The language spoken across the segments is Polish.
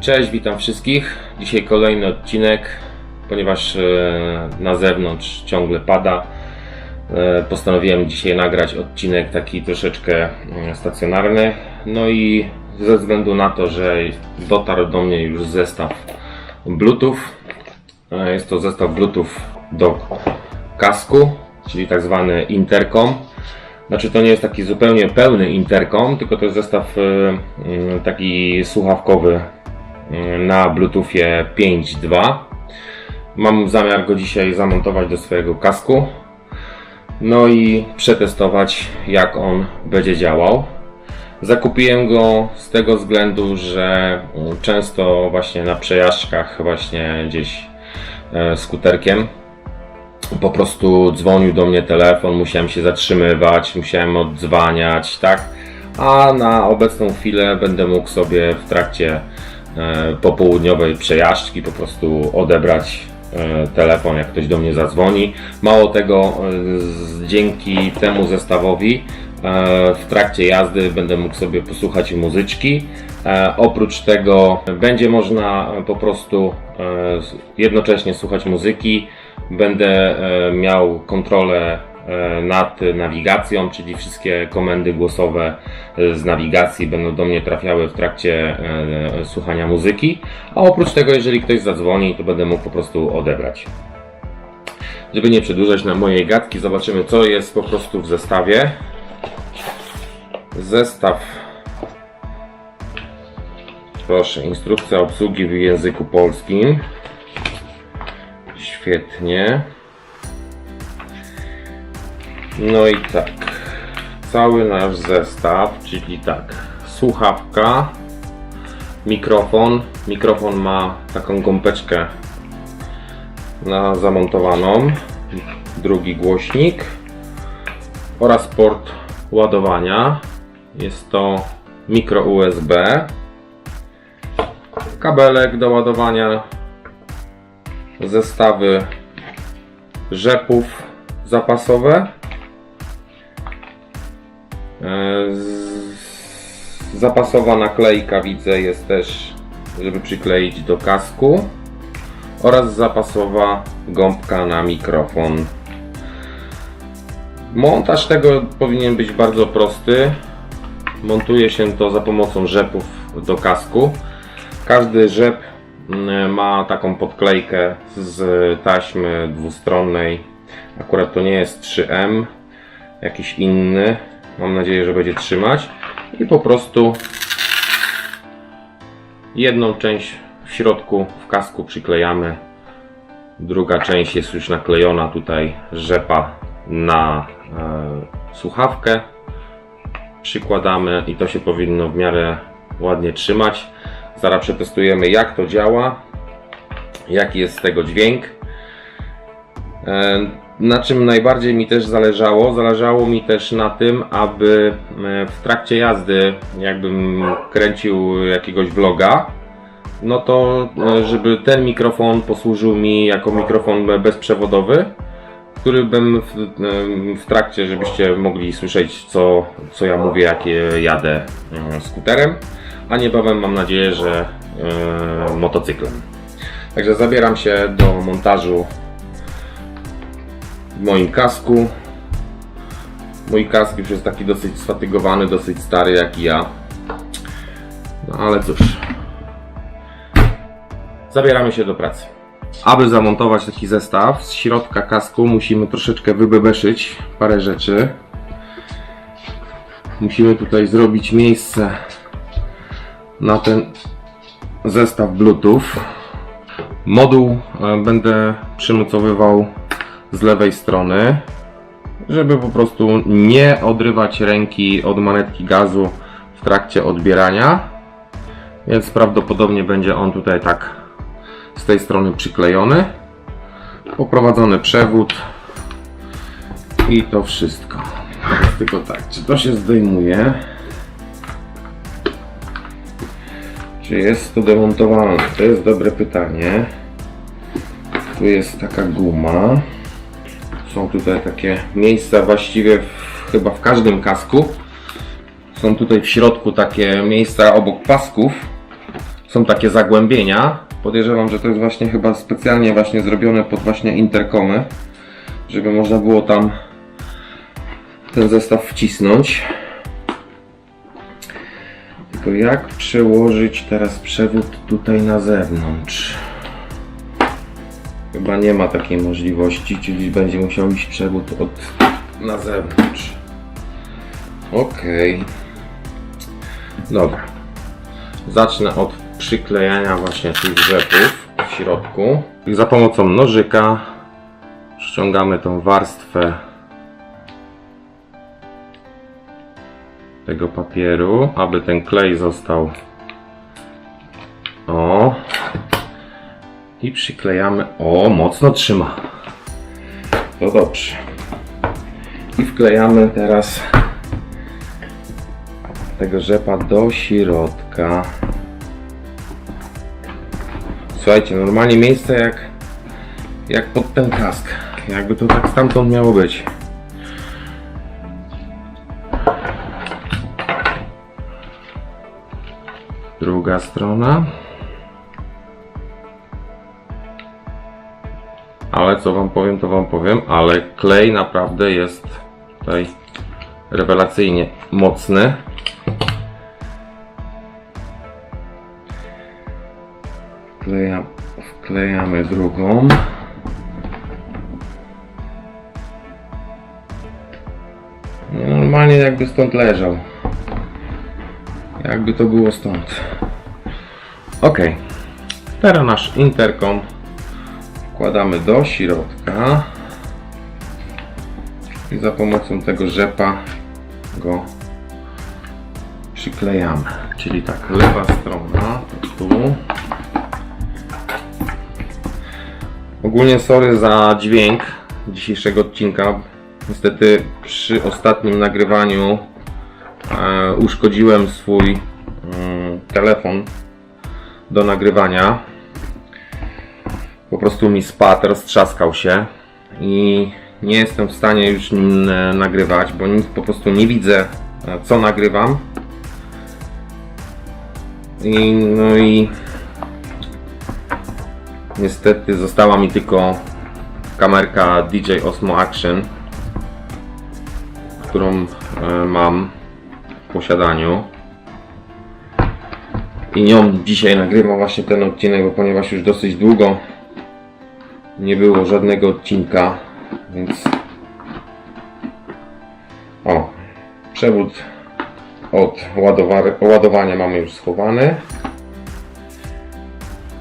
Cześć, witam wszystkich. Dzisiaj kolejny odcinek, ponieważ e, na zewnątrz ciągle pada. e, Postanowiłem dzisiaj nagrać odcinek taki troszeczkę mm, stacjonarny. No i ze względu na to, że dotarł do mnie już zestaw Bluetooth. e, Jest to zestaw Bluetooth do kasku, czyli tak zwany intercom. Znaczy to nie jest taki zupełnie pełny intercom, tylko to jest zestaw y, taki słuchawkowy na Bluetoothie 5.2. Mam zamiar go dzisiaj zamontować do swojego kasku. No i przetestować jak on będzie działał. Zakupiłem go z tego względu, że y, często właśnie na przejażdżkach właśnie gdzieś y, skuterkiem po prostu dzwonił do mnie telefon, musiałem się zatrzymywać, musiałem oddzwaniać, tak? A na obecną chwilę będę mógł sobie w trakcie e, popołudniowej przejażdżki po prostu odebrać e, telefon, jak ktoś do mnie zadzwoni. Mało tego, e, dzięki temu zestawowi e, w trakcie jazdy będę mógł sobie posłuchać muzyczki. E, oprócz tego będzie można po prostu e, jednocześnie słuchać muzyki. Będę e, miał kontrolę e, nad nawigacją, czyli wszystkie komendy głosowe e, z nawigacji będą do mnie trafiały w trakcie e, słuchania muzyki. A oprócz tego, jeżeli ktoś zadzwoni, to będę mógł po prostu odebrać. Żeby nie przedłużać na mojej gadki, zobaczymy co jest po prostu w zestawie. Zestaw. Proszę, instrukcja obsługi w języku polskim. Świetnie. No i tak. Cały nasz zestaw, czyli tak. Słuchawka, mikrofon. Mikrofon ma taką gąbeczkę na zamontowaną. Drugi głośnik oraz port ładowania. Jest to mikro USB. Kabelek do ładowania zestawy rzepów zapasowe. E, Zapasowa naklejka widzę jest też, żeby przykleić do kasku oraz zapasowa gąbka na mikrofon. Montaż tego powinien być bardzo prosty. Montuje się to za pomocą rzepów do kasku. Każdy rzep mm, ma taką podklejkę z taśmy dwustronnej. Akurat to nie jest 3M, jakiś inny. Mam nadzieję, że będzie trzymać. I po prostu jedną część w środku w kasku przyklejamy. Druga część jest już naklejona tutaj rzepa na e, słuchawkę. Przykładamy i to się powinno w miarę ładnie trzymać. Zaraz przetestujemy jak to działa, jaki jest z tego dźwięk. E, Na czym najbardziej mi też zależało? Zależało mi też na tym, aby e, w trakcie jazdy, jakbym kręcił jakiegoś vloga, no to e, żeby ten mikrofon posłużył mi jako mikrofon bezprzewodowy, który bym w, em, w trakcie, żebyście mogli słyszeć co, co ja mówię, jak je- jadę e, skuterem, a niebawem mam nadzieję, że e, motocyklem. Także zabieram się do montażu w moim kasku. Mój kask już jest taki dosyć sfatygowany, dosyć stary jak i ja. No ale cóż. Zabieramy się do pracy. Aby zamontować taki zestaw z środka kasku musimy troszeczkę wybebeszyć parę rzeczy. Musimy tutaj zrobić miejsce na ten zestaw Bluetooth. Moduł e, będę przymocowywał z lewej strony, żeby po prostu nie odrywać ręki od manetki gazu w trakcie odbierania. Więc prawdopodobnie będzie on tutaj tak z tej strony przyklejony. Poprowadzony przewód i to wszystko. Tylko tak, czy to się zdejmuje? Czy jest to demontowane? To jest dobre pytanie. Tu jest taka guma. Są tutaj takie miejsca właściwie w, chyba w każdym kasku. Są tutaj w środku takie miejsca obok pasków, są takie zagłębienia. Podejrzewam, że to jest właśnie chyba specjalnie właśnie zrobione pod właśnie interkomy, żeby można było tam ten zestaw wcisnąć. Tylko jak przełożyć teraz przewód tutaj na zewnątrz? Chyba nie ma takiej możliwości, czyli będzie musiał iść przewód od na zewnątrz. Okej. Dobra. Zacznę od przyklejania właśnie tych rzepów w środku. I za pomocą nożyka ściągamy tą warstwę tego papieru, aby ten klej został i przyklejamy. O mocno trzyma. To dobrze. I wklejamy teraz tego rzepa do środka. Słuchajcie normalnie miejsce jak jak pod ten kask. Jakby to tak stamtąd miało być. Druga strona. Co wam powiem, to wam powiem, ale klej naprawdę jest tutaj rewelacyjnie mocny. Wkleja, wklejamy drugą. No, Normalnie jakby stąd leżał. Jakby to było stąd. Ok. Teraz nasz interkom wkładamy do środka i za pomocą tego rzepa go przyklejamy. Czyli tak, lewa strona tu. Ogólnie sorry za dźwięk dzisiejszego odcinka. Niestety przy ostatnim nagrywaniu e, uszkodziłem swój mm, telefon do nagrywania. Po prostu mi spadł, roztrzaskał się i nie jestem w stanie już nim e, nagrywać, bo nic, po prostu nie widzę e, co nagrywam. I, no i niestety została mi tylko kamerka DJI Osmo Action, którą e, mam w posiadaniu. I nią dzisiaj nagrywam właśnie ten odcinek, bo ponieważ już dosyć długo nie było żadnego odcinka, więc o, przewód od ładowa- ładowania mamy już schowany.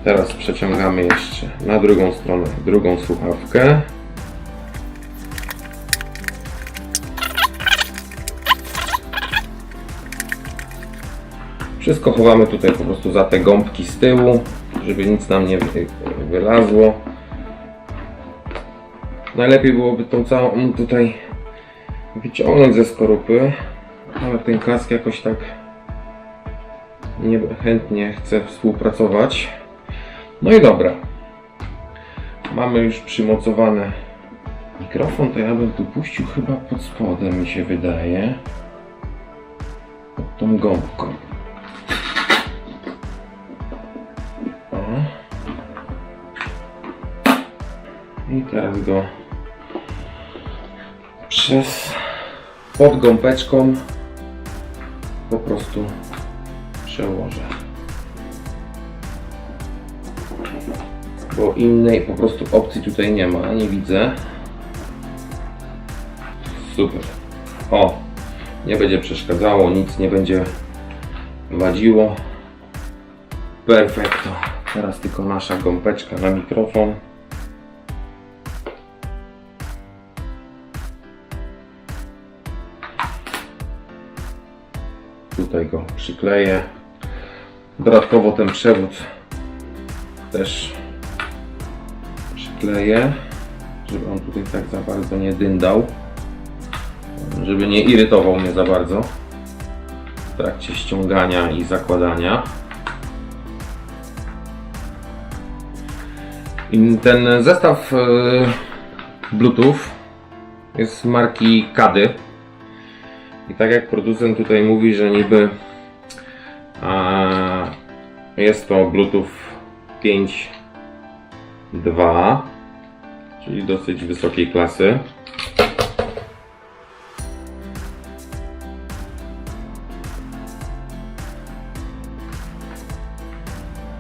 Teraz przeciągamy jeszcze na drugą stronę drugą słuchawkę. Wszystko chowamy tutaj po prostu za te gąbki z tyłu, żeby nic nam nie wy- wylazło. Najlepiej byłoby tą całą tutaj wyciągnąć ze skorupy, ale ten kask jakoś tak niechętnie chce współpracować. No i dobra. Mamy już przymocowany mikrofon, to ja bym tu puścił chyba pod spodem, mi się wydaje. Pod tą gąbką. O. I teraz go przez pod gąbeczką po prostu przełożę. Bo innej po prostu opcji tutaj nie ma, nie widzę. Super. O, nie będzie przeszkadzało, nic nie będzie wadziło. Perfekto. Teraz tylko nasza gąbeczka na mikrofon. Przykleję. Dodatkowo ten przewód też przykleję, żeby on tutaj tak za bardzo nie dyndał, żeby nie irytował mnie za bardzo w trakcie ściągania i zakładania. I ten zestaw e, Bluetooth jest marki Kady. I tak jak producent tutaj mówi, że niby Jest to Bluetooth 5.2, czyli dosyć wysokiej klasy.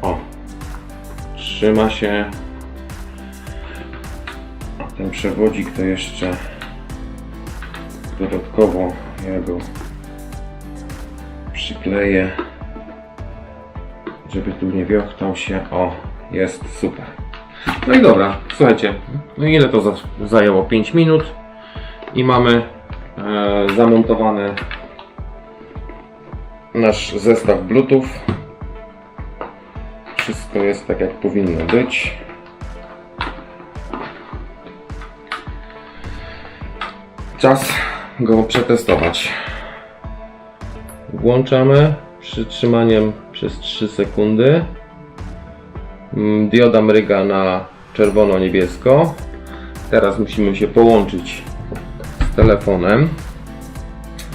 O, trzyma się. A ten przewodzik to jeszcze dodatkowo ja go przykleję, żeby tu nie wiochtał się. O, jest super. No i dobra, słuchajcie, no ile to za- zajęło? 5 minut i mamy e, zamontowany nasz zestaw Bluetooth. Wszystko jest tak jak powinno być. Czas go przetestować. Włączamy przytrzymaniem przez 3 sekundy. Mm, Dioda mryga na czerwono-niebiesko. Teraz musimy się połączyć z telefonem.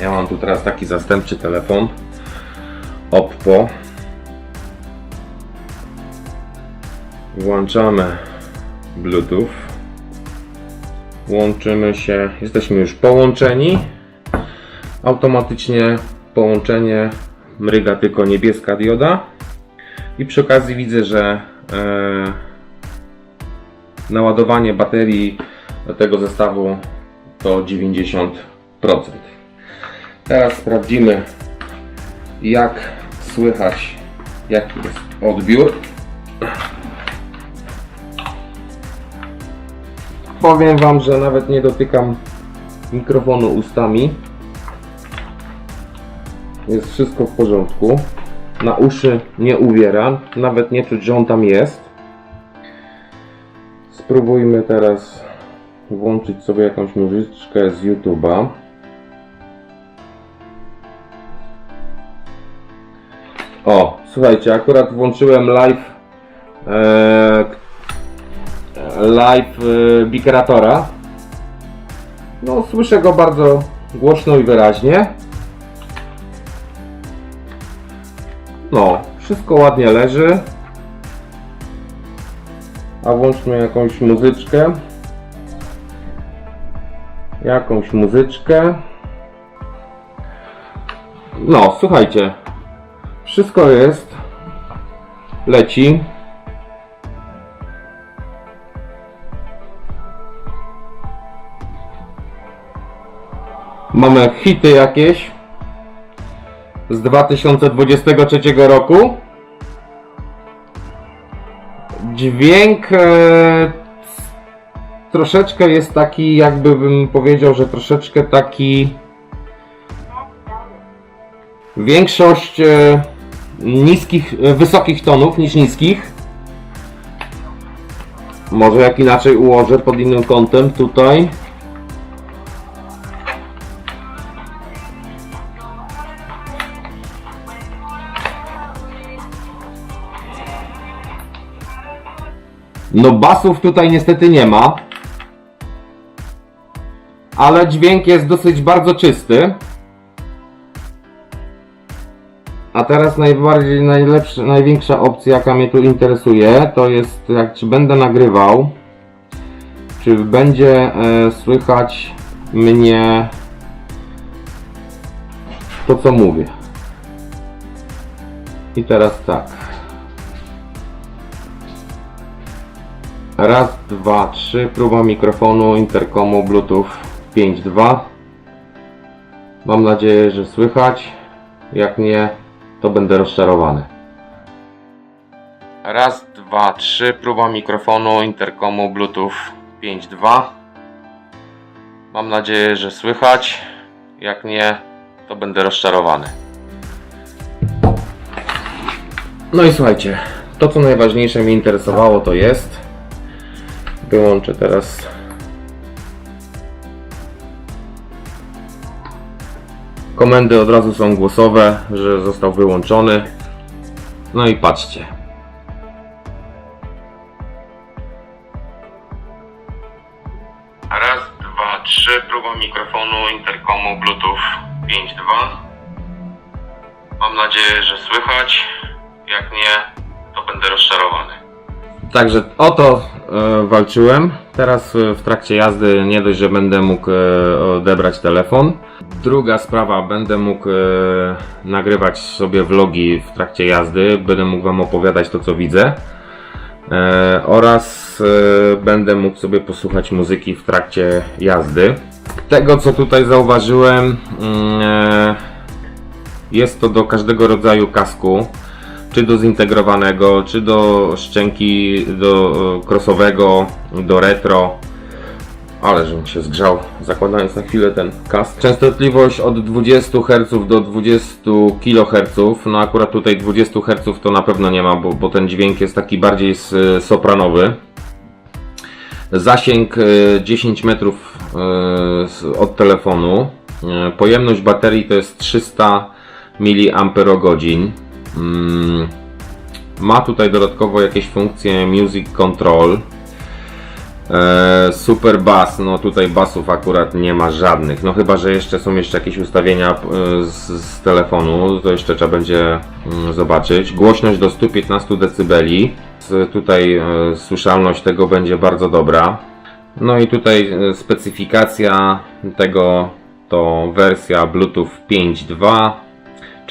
Ja mam tu teraz taki zastępczy telefon Oppo. Włączamy Bluetooth. Łączymy się. Jesteśmy już połączeni. Automatycznie połączenie mryga tylko niebieska dioda. I przy okazji widzę, że e, naładowanie baterii do tego zestawu to 90%. Teraz sprawdzimy jak słychać jaki jest odbiór. Powiem Wam, że nawet nie dotykam mikrofonu ustami. Jest wszystko w porządku. Na uszy nie uwiera, nawet nie czuć, że on tam jest. Spróbujmy teraz włączyć sobie jakąś muzyczkę z YouTube'a. O, słuchajcie, akurat włączyłem live e, live e. No, słyszę go bardzo głośno i wyraźnie. No, wszystko ładnie leży. A włączmy jakąś muzyczkę. Jakąś muzyczkę. No, słuchajcie. Wszystko jest. Leci. Mamy hity jakieś z 2023 roku. Dźwięk e, troszeczkę jest taki, jakby bym powiedział, że troszeczkę taki większość e, niskich, e, wysokich tonów niż niskich. Może jak inaczej ułożę pod innym kątem tutaj. No basów tutaj niestety nie ma. Ale dźwięk jest dosyć bardzo czysty. A teraz najbardziej, najlepsza, największa opcja jaka mnie tu interesuje to jest jak czy będę nagrywał czy będzie e, słychać mnie to co mówię. I teraz tak. Raz, dwa, trzy. Próba mikrofonu, interkomu, bluetooth 5.2. Mam nadzieję, że słychać. Jak nie, to będę rozczarowany. Raz, dwa, trzy. Próba mikrofonu, interkomu, bluetooth 5.2. Mam nadzieję, że słychać. Jak nie, to będę rozczarowany. No i słuchajcie, to co najważniejsze mnie interesowało to jest Wyłączę teraz. Komendy od razu są głosowe, że został wyłączony. No i patrzcie. Raz, dwa, trzy. Próba mikrofonu, interkomu, bluetooth 5.2. Mam nadzieję, że słychać. Jak nie, to będę rozczarowany. Także o to e, walczyłem. Teraz e, w trakcie jazdy nie dość, że będę mógł e, odebrać telefon. Druga sprawa, będę mógł e, nagrywać sobie vlogi w trakcie jazdy. Będę mógł Wam opowiadać to, co widzę. E, oraz e, będę mógł sobie posłuchać muzyki w trakcie jazdy. Tego, co tutaj zauważyłem, mm, e, jest to do każdego rodzaju kasku, czy do zintegrowanego, czy do szczęki, do e, crossowego, do retro. Ale żebym się zgrzał, zakładając na chwilę ten kask. Częstotliwość od 20 Hz do 20 kHz. No akurat tutaj 20 Hz to na pewno nie ma, bo, bo ten dźwięk jest taki bardziej sopranowy. Zasięg e, 10 metrów e, od telefonu. E, Pojemność baterii to jest 300 mAh. Mm, Ma tutaj dodatkowo jakieś funkcje Music Control. E, Super bass, no tutaj basów akurat nie ma żadnych. No chyba, że jeszcze są jeszcze jakieś ustawienia e, z, z telefonu, to jeszcze trzeba będzie mm, zobaczyć. Głośność do 115 dB. Tutaj e, słyszalność tego będzie bardzo dobra. No i tutaj specyfikacja tego to wersja Bluetooth 5.2.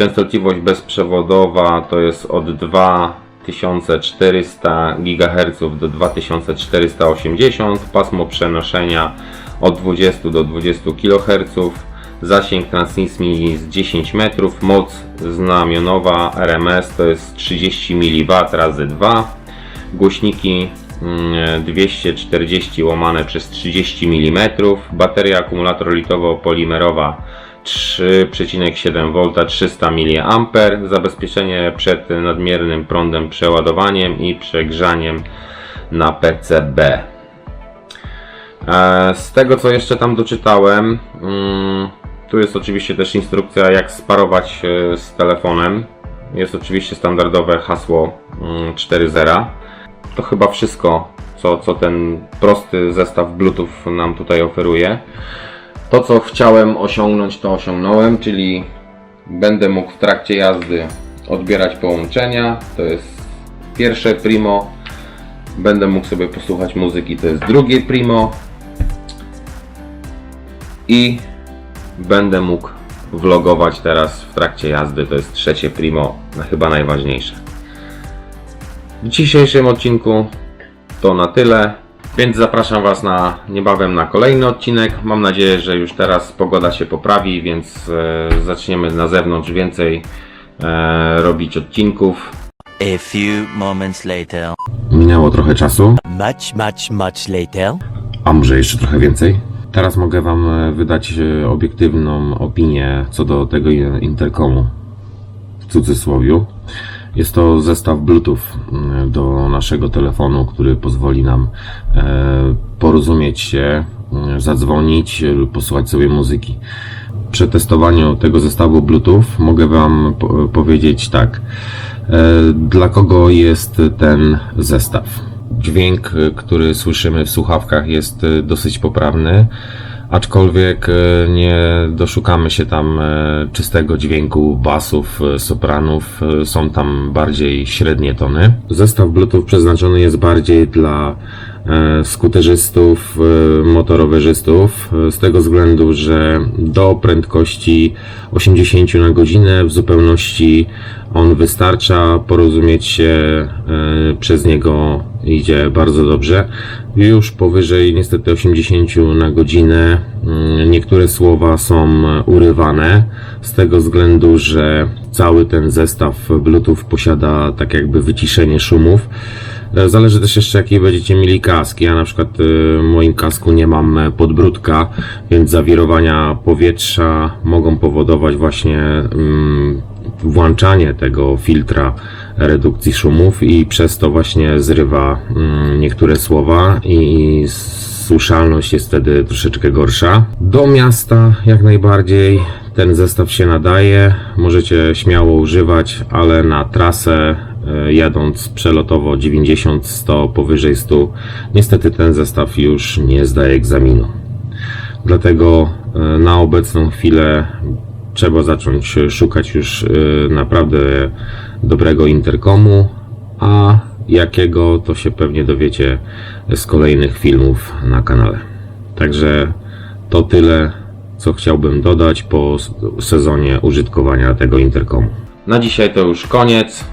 Częstotliwość bezprzewodowa to jest od 2400 GHz do 2480, pasmo przenoszenia od 20 do 20 kHz, zasięg transmisji z 10 metrów, moc znamionowa RMS to jest 30 mW razy 2, głośniki mm, 240 łamane przez 30 mm, bateria akumulator litowo-polimerowa 3,7 V 300 mA, zabezpieczenie przed nadmiernym prądem przeładowaniem i przegrzaniem na PCB. E, Z tego co jeszcze tam doczytałem, mm, tu jest oczywiście też instrukcja jak sparować e, z telefonem. Jest oczywiście standardowe hasło mm, 4.0. To chyba wszystko, co, co ten prosty zestaw Bluetooth nam tutaj oferuje. To, co chciałem osiągnąć, to osiągnąłem, czyli będę mógł w trakcie jazdy odbierać połączenia. To jest pierwsze primo. Będę mógł sobie posłuchać muzyki, to jest drugie primo. I będę mógł vlogować teraz w trakcie jazdy, to jest trzecie primo, chyba najważniejsze. W dzisiejszym odcinku to na tyle. Więc zapraszam Was na niebawem na kolejny odcinek. Mam nadzieję, że już teraz pogoda się poprawi, więc e, zaczniemy na zewnątrz więcej e, robić odcinków. A few moments later. Minęło trochę czasu, Much, much, much later. a może jeszcze trochę więcej. Teraz mogę Wam e, wydać e, obiektywną opinię co do tego interkomu. W cudzysłowiu. Jest to zestaw Bluetooth mm, do naszego telefonu, który pozwoli nam e, porozumieć się, mm, zadzwonić lub posłuchać sobie muzyki. Przy testowaniu tego zestawu Bluetooth mogę Wam po- powiedzieć tak. E, Dla kogo jest ten zestaw? Dźwięk, który słyszymy w słuchawkach jest e, dosyć poprawny, aczkolwiek e, nie doszukamy się tam e, czystego dźwięku basów, e, sopranów, są tam bardziej średnie tony. Zestaw Bluetooth przeznaczony jest bardziej dla skuterzystów, motorowerzystów, z tego względu, że do prędkości 80 na godzinę w zupełności on wystarcza, porozumieć się e, przez niego idzie bardzo dobrze. Już powyżej niestety 80 na godzinę mm, niektóre słowa są urywane z tego względu, że cały ten zestaw Bluetooth posiada tak jakby wyciszenie szumów. E, Zależy też jeszcze jaki będziecie mieli kask. Ja na przykład e, w moim kasku nie mam podbródka, więc zawirowania powietrza mogą powodować właśnie mm, włączanie tego filtra redukcji szumów i przez to właśnie zrywa mm, niektóre słowa i słyszalność jest wtedy troszeczkę gorsza. Do miasta jak najbardziej ten zestaw się nadaje, możecie śmiało używać, ale na trasę e, jadąc przelotowo 90-100 powyżej 100 niestety ten zestaw już nie zdaje egzaminu. Dlatego e, na obecną chwilę trzeba zacząć szukać już e, naprawdę dobrego interkomu, a jakiego to się pewnie dowiecie z kolejnych filmów na kanale. Także to tyle, co chciałbym dodać po sezonie użytkowania tego interkomu. Na dzisiaj to już koniec.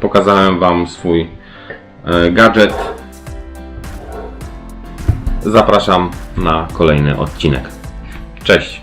Pokazałem Wam swój e, gadżet. Zapraszam na kolejny odcinek. Cześć!